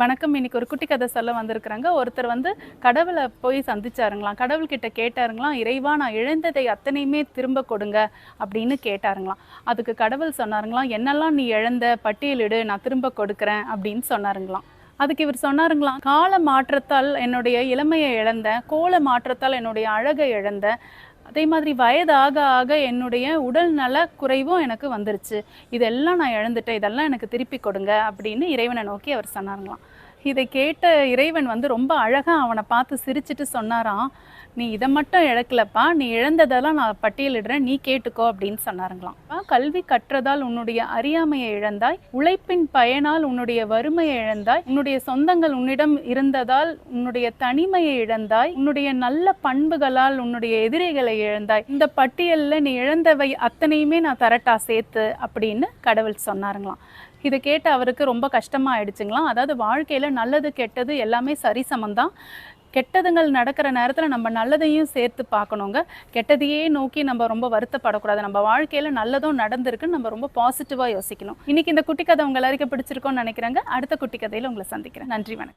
வணக்கம். இன்னைக்கு ஒரு குட்டி கதை சொல்ல வந்திருக்கிறாங்க. ஒருத்தர் வந்து கடவுளை போய் சந்திச்சாருங்களாம். கடவுள்கிட்ட கேட்டாருங்களாம் இறைவா நான் இழந்ததை அத்தனையுமே திரும்ப கொடுங்க அப்படின்னு கேட்டாருங்களாம். அதுக்கு கடவுள் சொன்னாருங்களாம் என்னெல்லாம் நீ இழந்த பட்டியலிடு நான் திரும்ப கொடுக்குறேன் அப்படின்னு சொன்னாருங்களாம். அதுக்கு இவர் சொன்னாருங்களாம் கால மாற்றத்தால் என்னுடைய இளமையை இழந்தேன் கோல மாற்றத்தால் என்னுடைய அழகை இழந்தேன் அதே மாதிரி வயது ஆக ஆக என்னுடைய உடல் நல குறைவும் எனக்கு வந்துருச்சு. இதெல்லாம் நான் இழந்துட்டேன். இதெல்லாம் எனக்கு திருப்பி கொடுங்க அப்படின்னு இறைவனை நோக்கி அவர் சொன்னாருங்களாம் இதை கேட்ட இறைவன் வந்து ரொம்ப அழகாக அவனை பார்த்து சிரிச்சிட்டு சொன்னாராம் நீ இதை மட்டும் இழக்கலப்பா நீ இழந்ததெல்லாம் நான் பட்டியலிடுறேன் நீ கேட்டுக்கோ அப்படின்னு சொன்னாருங்களாம். கல்வி கற்றதால் உன்னுடைய அறியாமையை இழந்தாய் உழைப்பின் பயனால் உன்னுடைய வறுமையை இழந்தாய் உன்னுடைய சொந்தங்கள் உன்னிடம் இருந்ததால் உன்னுடைய தனிமையை இழந்தாய் உன்னுடைய நல்ல பண்புகளால் உன்னுடைய எதிரிகளை இழந்தாய் இந்த பட்டியலில் நீ இழந்தவை அத்தனையுமே நான் தரட்டா சேர்த்து அப்படின்னு கடவுள் சொன்னாருங்களாம். இதை கேட்டு அவருக்கு ரொம்ப கஷ்டமா ஆயிடுச்சுங்களாம். அதாவது வாழ்க்கையில் நல்லது கெட்டது எல்லாமே சரிசமம்தான் கெட்டதுங்கள் நடக்கிற நேரத்தில் நம்ம நல்லதையும் சேர்த்து பார்க்கணுங்க. கெட்டதையே நோக்கி நம்ம ரொம்ப வருத்தப்படக்கூடாது. நம்ம வாழ்க்கையில் நல்லதும் நடந்திருக்குன்னு நம்ம ரொம்ப பாசிட்டிவாக யோசிக்கணும். இன்றைக்கி இந்த குட்டி கதை உங்கள் எல்லாருக்கும் பிடிச்சிருக்கோன்னு நினைக்கிறேங்க. அடுத்த குட்டி கதையில் உங்களை சந்திக்கிறேன். நன்றி வணக்கம்.